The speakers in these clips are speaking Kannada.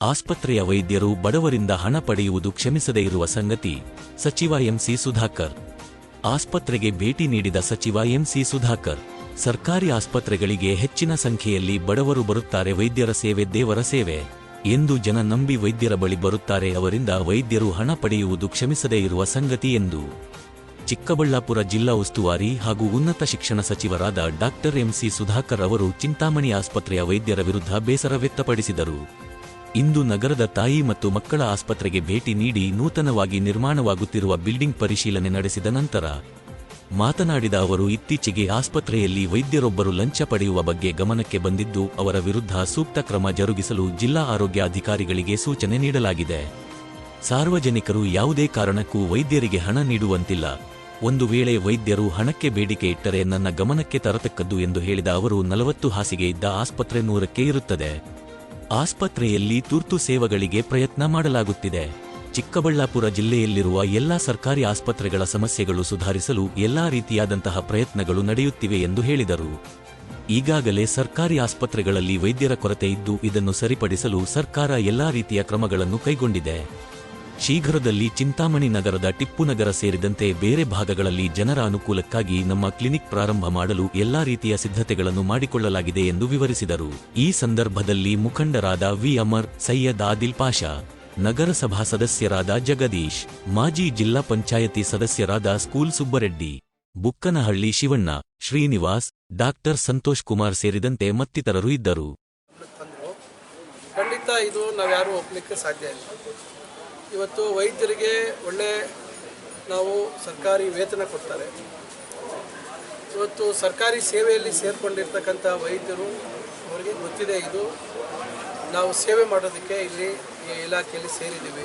ಆಸ್ಪತ್ರೆಯ ವೈದ್ಯರು ಬಡವರಿಂದ ಹಣ ಪಡೆಯುವುದು ಕ್ಷಮಿಸದೇ ಇರುವ ಸಂಗತಿ, ಸಚಿವ ಎಂಸಿ ಸುಧಾಕರ್. ಆಸ್ಪತ್ರೆಗೆ ಭೇಟಿ ನೀಡಿದ ಸಚಿವ ಎಂಸಿ ಸುಧಾಕರ್, ಸರ್ಕಾರಿ ಆಸ್ಪತ್ರೆಗಳಿಗೆ ಹೆಚ್ಚಿನ ಸಂಖ್ಯೆಯಲ್ಲಿ ಬಡವರು ಬರುತ್ತಾರೆ ವೈದ್ಯರ ಸೇವೆ ದೇವರ ಸೇವೆ, ಎಂದು ಜನ ನಂಬಿ ವೈದ್ಯರ ಬಳಿ ಬರುತ್ತಾರೆ ಅವರಿಂದ ವೈದ್ಯರು ಹಣ ಪಡೆಯುವುದು ಕ್ಷಮಿಸದೇ ಇರುವ ಸಂಗತಿ ಎಂದು. ಚಿಕ್ಕಬಳ್ಳಾಪುರ ಜಿಲ್ಲಾ ಉಸ್ತುವಾರಿ ಹಾಗೂ ಉನ್ನತ ಶಿಕ್ಷಣ ಸಚಿವರಾದ ಡಾಕ್ಟರ್ ಎಂಸಿ ಸುಧಾಕರ್ ಅವರು ಚಿಂತಾಮಣಿ ಆಸ್ಪತ್ರೆಯ ವೈದ್ಯರ ವಿರುದ್ಧ ಬೇಸರ ವ್ಯಕ್ತಪಡಿಸಿದರು. ಇಂದು ನಗರದ ತಾಯಿ ಮತ್ತು ಮಕ್ಕಳ ಆಸ್ಪತ್ರೆಗೆ ಭೇಟಿ ನೀಡಿ ನೂತನವಾಗಿ ನಿರ್ಮಾಣವಾಗುತ್ತಿರುವ ಬಿಲ್ಡಿಂಗ್ ಪರಿಶೀಲನೆ ನಡೆಸಿದ ನಂತರ ಮಾತನಾಡಿದ ಅವರು, ಇತ್ತೀಚೆಗೆ ಆಸ್ಪತ್ರೆಯಲ್ಲಿ ವೈದ್ಯರೊಬ್ಬರು ಲಂಚ ಪಡೆಯುವ ಬಗ್ಗೆ ಗಮನಕ್ಕೆ ಬಂದಿದ್ದು, ಅವರ ವಿರುದ್ಧ ಸೂಕ್ತ ಕ್ರಮ ಜರುಗಿಸಲು ಜಿಲ್ಲಾ ಆರೋಗ್ಯ ಅಧಿಕಾರಿಗಳಿಗೆ ಸೂಚನೆ ನೀಡಲಾಗಿದೆ. ಸಾರ್ವಜನಿಕರು ಯಾವುದೇ ಕಾರಣಕ್ಕೂ ವೈದ್ಯರಿಗೆ ಹಣ ನೀಡುವಂತಿಲ್ಲ. ಒಂದು ವೇಳೆ ವೈದ್ಯರು ಹಣಕ್ಕೆ ಬೇಡಿಕೆ ಇಟ್ಟರೆ ನನ್ನ ಗಮನಕ್ಕೆ ತರತಕ್ಕದ್ದು ಎಂದು ಹೇಳಿದ ಅವರು, ನಲವತ್ತು ಹಾಸಿಗೆ ಇದ್ದ ಆಸ್ಪತ್ರೆ ನೂರಕ್ಕೆ ಇರುತ್ತದೆ. ಆಸ್ಪತ್ರೆಯಲ್ಲಿ ತುರ್ತು ಸೇವೆಗಳಿಗೆ ಪ್ರಯತ್ನ ಮಾಡಲಾಗುತ್ತಿದೆ. ಚಿಕ್ಕಬಳ್ಳಾಪುರ ಜಿಲ್ಲೆಯಲ್ಲಿರುವ ಎಲ್ಲಾ ಸರ್ಕಾರಿ ಆಸ್ಪತ್ರೆಗಳ ಸಮಸ್ಯೆಗಳು ಸುಧಾರಿಸಲು ಎಲ್ಲಾ ರೀತಿಯಾದಂತಹ ಪ್ರಯತ್ನಗಳು ನಡೆಯುತ್ತಿವೆ ಎಂದು ಹೇಳಿದರು. ಈಗಾಗಲೇ ಸರ್ಕಾರಿ ಆಸ್ಪತ್ರೆಗಳಲ್ಲಿ ವೈದ್ಯರ ಕೊರತೆ ಇದ್ದು ಇದನ್ನು ಸರಿಪಡಿಸಲು ಸರ್ಕಾರ ಎಲ್ಲಾ ರೀತಿಯ ಕ್ರಮಗಳನ್ನು ಕೈಗೊಂಡಿದೆ. ಶೀಘ್ರದಲ್ಲಿ ಚಿಂತಾಮಣಿ ನಗರದ ಟಿಪ್ಪು ನಗರ ಸೇರಿದಂತೆ ಬೇರೆ ಭಾಗಗಳಲ್ಲಿ ಜನರ ಅನುಕೂಲಕ್ಕಾಗಿ ನಮ್ಮ ಕ್ಲಿನಿಕ್ ಪ್ರಾರಂಭ ಮಾಡಲು ಎಲ್ಲಾ ರೀತಿಯ ಸಿದ್ಧತೆಗಳನ್ನು ಮಾಡಿಕೊಳ್ಳಲಾಗಿದೆ ಎಂದು ವಿವರಿಸಿದರು. ಈ ಸಂದರ್ಭದಲ್ಲಿ ಮುಖಂಡರಾದ ವಿ. ಅಮರ್, ಸೈಯದ್ ಆದಿಲ್ ಪಾಷಾ, ನಗರಸಭಾ ಸದಸ್ಯರಾದ ಜಗದೀಶ್, ಮಾಜಿ ಜಿಲ್ಲಾ ಪಂಚಾಯತಿ ಸದಸ್ಯರಾದ ಸ್ಕೂಲ್ ಸುಬ್ಬರೆಡ್ಡಿ, ಬುಕ್ಕನಹಳ್ಳಿ ಶಿವಣ್ಣ, ಶ್ರೀನಿವಾಸ್, ಡಾಕ್ಟರ್ ಸಂತೋಷ್ ಕುಮಾರ್ ಸೇರಿದಂತೆ ಮತ್ತಿತರರು ಇದ್ದರು. ಖಂಡಿತ ಇದು ನಾವ್ಯಾರು ಒಪ್ಪಲಿಕ್ಕೆ ಸಾಧ್ಯ ಇಲ್ಲ. ಇವತ್ತು ವೈದ್ಯರಿಗೆ ಒಳ್ಳೆ ನಾವು ಸರ್ಕಾರಿ ವೇತನ ಕೊಡ್ತಾರೆ. ಇವತ್ತು ಸರ್ಕಾರಿ ಸೇವೆಯಲ್ಲಿ ಸೇರಿಕೊಂಡಿರ್ತಕ್ಕಂಥ ವೈದ್ಯರು ಅವರಿಗೆ ಗೊತ್ತಿದೆ ಇದು. ನಾವು ಸೇವೆ ಮಾಡೋದಕ್ಕೆ ಇಲ್ಲಿ ಈ ಇಲಾಖೆಯಲ್ಲಿ ಸೇರಿದ್ದೀವಿ.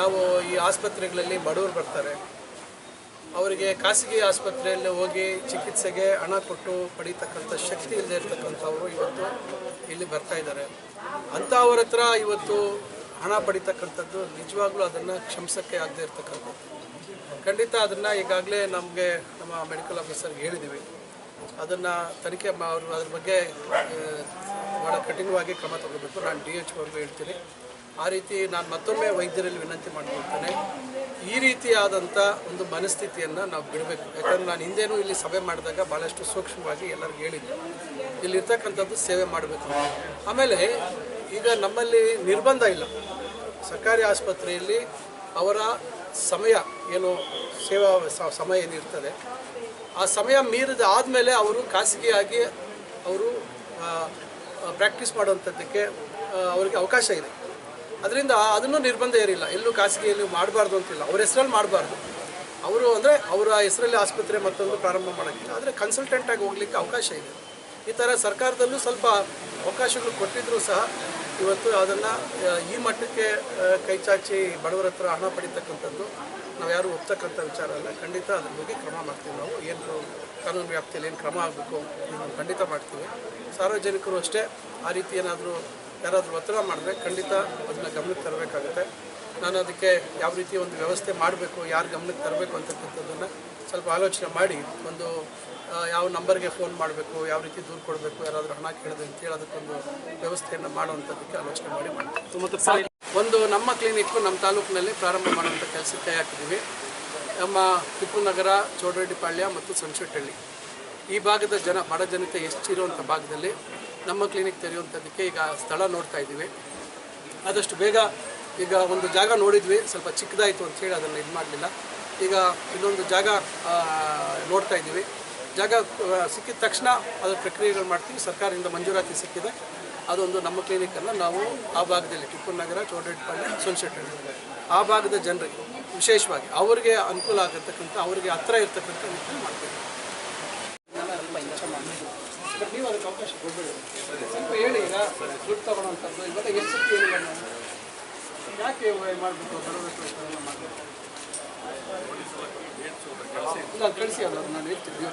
ನಾವು ಈ ಆಸ್ಪತ್ರೆಗಳಲ್ಲಿ ಬಡವರು ಬರ್ತಾರೆ. ಅವರಿಗೆ ಖಾಸಗಿ ಆಸ್ಪತ್ರೆಯಲ್ಲಿ ಹೋಗಿ ಚಿಕಿತ್ಸೆಗೆ ಹಣ ಕೊಟ್ಟು ಪಡೀತಕ್ಕಂಥ ಶಕ್ತಿ ಇಲ್ಲದೆ ಇರ್ತಕ್ಕಂಥವರು ಇವತ್ತು ಇಲ್ಲಿ ಬರ್ತಾ ಇದ್ದಾರೆ. ಅಂಥವ್ರ ಹತ್ರ ಇವತ್ತು ಹಣ ಪಡಿತಕ್ಕಂಥದ್ದು ನಿಜವಾಗ್ಲೂ ಅದನ್ನು ಕ್ಷಮಿಸೋಕ್ಕೆ ಆಗದೆ ಇರ್ತಕ್ಕಂಥದ್ದು. ಖಂಡಿತ ಅದನ್ನು ಈಗಾಗಲೇ ನಮಗೆ ನಮ್ಮ ಮೆಡಿಕಲ್ ಆಫೀಸರ್ಗೆ ಹೇಳಿದ್ದೀವಿ ಅದನ್ನು ತನಿಖೆ ಮಾ ಅವರು ಅದ್ರ ಬಗ್ಗೆ ಭಾಳ ಕಠಿಣವಾಗಿ ಕ್ರಮ ತಗೋಬೇಕು. ನಾನು ಡಿ ಎಚ್ ಅವ್ರಿಗೂ ಹೇಳ್ತೀನಿ. ಆ ರೀತಿ ನಾನು ಮತ್ತೊಮ್ಮೆ ವೈದ್ಯರಲ್ಲಿ ವಿನಂತಿ ಮಾಡ್ಕೊಳ್ತೇನೆ. ಈ ರೀತಿಯಾದಂಥ ಒಂದು ಮನಸ್ಥಿತಿಯನ್ನು ನಾವು ಬಿಡಬೇಕು. ಯಾಕಂದರೆ ನಾನು ಹಿಂದೇನೂ ಇಲ್ಲಿ ಸಭೆ ಮಾಡಿದಾಗ ಭಾಳಷ್ಟು ಸೂಕ್ಷ್ಮವಾಗಿ ಎಲ್ಲರಿಗೂ ಹೇಳಿದ್ದೆ. ಇಲ್ಲಿರ್ತಕ್ಕಂಥದ್ದು ಸೇವೆ ಮಾಡಬೇಕು ಆಮೇಲೆ ಈಗ ನಮ್ಮಲ್ಲಿ ನಿರ್ಬಂಧ ಇಲ್ಲ. ಸರ್ಕಾರಿ ಆಸ್ಪತ್ರೆಯಲ್ಲಿ ಅವರ ಸಮಯ ಏನು ಸೇವಾ ಸಮಯ ಏನಿರ್ತದೆ, ಆ ಸಮಯ ಮೀರಿದ ಆದಮೇಲೆ ಅವರು ಖಾಸಗಿಯಾಗಿ ಅವರು ಪ್ರಾಕ್ಟೀಸ್ ಮಾಡುವಂಥದ್ದಕ್ಕೆ ಅವರಿಗೆ ಅವಕಾಶ ಇದೆ. ಅದರಿಂದ ಅದನ್ನು ನಿರ್ಬಂಧ ಇರಲಿಲ್ಲ ಎಲ್ಲೂ ಖಾಸಗಿಯಲ್ಲಿ ಮಾಡಬಾರ್ದು ಅಂತಿಲ್ಲ. ಅವ್ರ ಹೆಸರಲ್ಲಿ ಮಾಡಬಾರ್ದು. ಅವರು ಅಂದರೆ ಅವರ ಹೆಸರಲ್ಲಿ ಆಸ್ಪತ್ರೆ ಮತ್ತೊಂದು ಪ್ರಾರಂಭ ಮಾಡೋಕ್ಕಿಲ್ಲ ಆದರೆ ಕನ್ಸಲ್ಟೆಂಟಾಗಿ ಹೋಗ್ಲಿಕ್ಕೆ ಅವಕಾಶ ಇದೆ. ಈ ಥರ ಸರ್ಕಾರದಲ್ಲೂ ಸ್ವಲ್ಪ ಅವಕಾಶಗಳು ಕೊಟ್ಟಿದ್ದರೂ ಸಹ ಇವತ್ತು ಅದನ್ನು ಈ ಮಟ್ಟಕ್ಕೆ ಕೈಚಾಚಿ ಬಡವರ ಹತ್ರ ಹಣ ಪಡಿತಕ್ಕಂಥದ್ದು ನಾವು ಯಾರು ಒಪ್ತಕ್ಕಂಥ ವಿಚಾರ ಅಲ್ಲ. ಖಂಡಿತ ಅದ್ರ ಬಗ್ಗೆ ಕ್ರಮ ಮಾಡ್ತೀವಿ ನಾವು. ಏನು ಕಾನೂನು ವ್ಯಾಪ್ತಿಯಲ್ಲಿ ಏನು ಕ್ರಮ ಆಗಬೇಕು ನಾವು ಖಂಡಿತ ಮಾಡ್ತೀವಿ. ಸಾರ್ವಜನಿಕರು ಅಷ್ಟೇ ಆ ರೀತಿ ಏನಾದರೂ ಯಾರಾದರೂ ಒತ್ತಡ ಮಾಡಿದ್ರೆ ಖಂಡಿತ ಅದನ್ನು ಗಮನಕ್ಕೆ ತರಬೇಕಾಗುತ್ತೆ. ನಾನು ಅದಕ್ಕೆ ಯಾವ ರೀತಿ ಒಂದು ವ್ಯವಸ್ಥೆ ಮಾಡಬೇಕು, ಯಾರು ಗಮನಕ್ಕೆ ತರಬೇಕು ಅಂತಕ್ಕಂಥದ್ದನ್ನು ಸ್ವಲ್ಪ ಆಲೋಚನೆ ಮಾಡಿ ಒಂದು ಯಾವ ನಂಬರ್ಗೆ ಫೋನ್ ಮಾಡಬೇಕು ಯಾವ ರೀತಿ ದೂರು ಕೊಡಬೇಕು ಯಾರಾದರೂ ಹಣ ಕೇಳಿದೆ ಅಂತೇಳಿ ಅದಕ್ಕೊಂದು ವ್ಯವಸ್ಥೆಯನ್ನು ಮಾಡುವಂಥದ್ದಕ್ಕೆ ಆಲೋಚನೆ ಮಾಡಿ ಮಾಡ್ತೀವಿ. ಒಂದು ನಮ್ಮ ಕ್ಲಿನಿಕ್ಕು ನಮ್ಮ ತಾಲೂಕಿನಲ್ಲಿ ಪ್ರಾರಂಭ ಮಾಡುವಂಥ ಕೆಲಸಕ್ಕೆ ಕೈ ಹಾಕಿದ್ದೀವಿ. ನಮ್ಮ ಟಿಪ್ಪು ನಗರ ಚೌಡರೆಡ್ಡಿಪಾಳ್ಯ ಮತ್ತು ಸಂಶೆಟ್ಟಹಳ್ಳಿ ಈ ಭಾಗದ ಜನ ಬಡ ಜನತೆ ಹೆಚ್ಚಿರುವಂಥ ಭಾಗದಲ್ಲಿ ನಮ್ಮ ಕ್ಲಿನಿಕ್ ತೆರೆಯುವಂಥದ್ದಕ್ಕೆ ಈಗ ಸ್ಥಳ ನೋಡ್ತಾ ಇದ್ದೀವಿ. ಆದಷ್ಟು ಬೇಗ ಈಗ ಒಂದು ಜಾಗ ನೋಡಿದ್ವಿ ಸ್ವಲ್ಪ ಚಿಕ್ಕದಾಯಿತು ಅಂತೇಳಿ ಅದನ್ನು ಇದು ಮಾಡಲಿಲ್ಲ. ಈಗ ಇನ್ನೊಂದು ಜಾಗ ನೋಡ್ತಾ ಇದ್ದೀವಿ. ಜಾಗ ಸಿಕ್ಕಿದ ತಕ್ಷಣ ಅದರ ಪ್ರಕ್ರಿಯೆಗಳು ಮಾಡ್ತೀವಿ. ಸರ್ಕಾರದಿಂದ ಮಂಜೂರಾತಿ ಸಿಕ್ಕಿದೆ. ಅದೊಂದು ನಮ್ಮ ಕ್ಲಿನಿಕನ್ನು ನಾವು ಆ ಭಾಗದಲ್ಲಿ ಟಿಪ್ಪು ನಗರ ಚೌಡರೆಡ್ಡಿಪಾಳ್ಯ ಸೊನ್ಸೆಟ್ಟಹಳ್ಳಿ ಆ ಭಾಗದ ಜನರಿಗೆ ವಿಶೇಷವಾಗಿ ಅವರಿಗೆ ಅನುಕೂಲ ಆಗತಕ್ಕಂಥ, ಅವರಿಗೆ ಹತ್ರ ಇರ್ತಕ್ಕಂಥ ಮಾಡ್ತೀವಿ. ಹೇಳಿ ದುಡ್ಡು ತಗೊಳ್ಳೋಂಥದ್ದು ಇವಾಗ ಯಾಕೆ ಮಾಡಬೇಕು? ಕಳಿಸಿ ಅಲ್ಲ, ನಾನು ಹೇಳ್ತೀನಿ.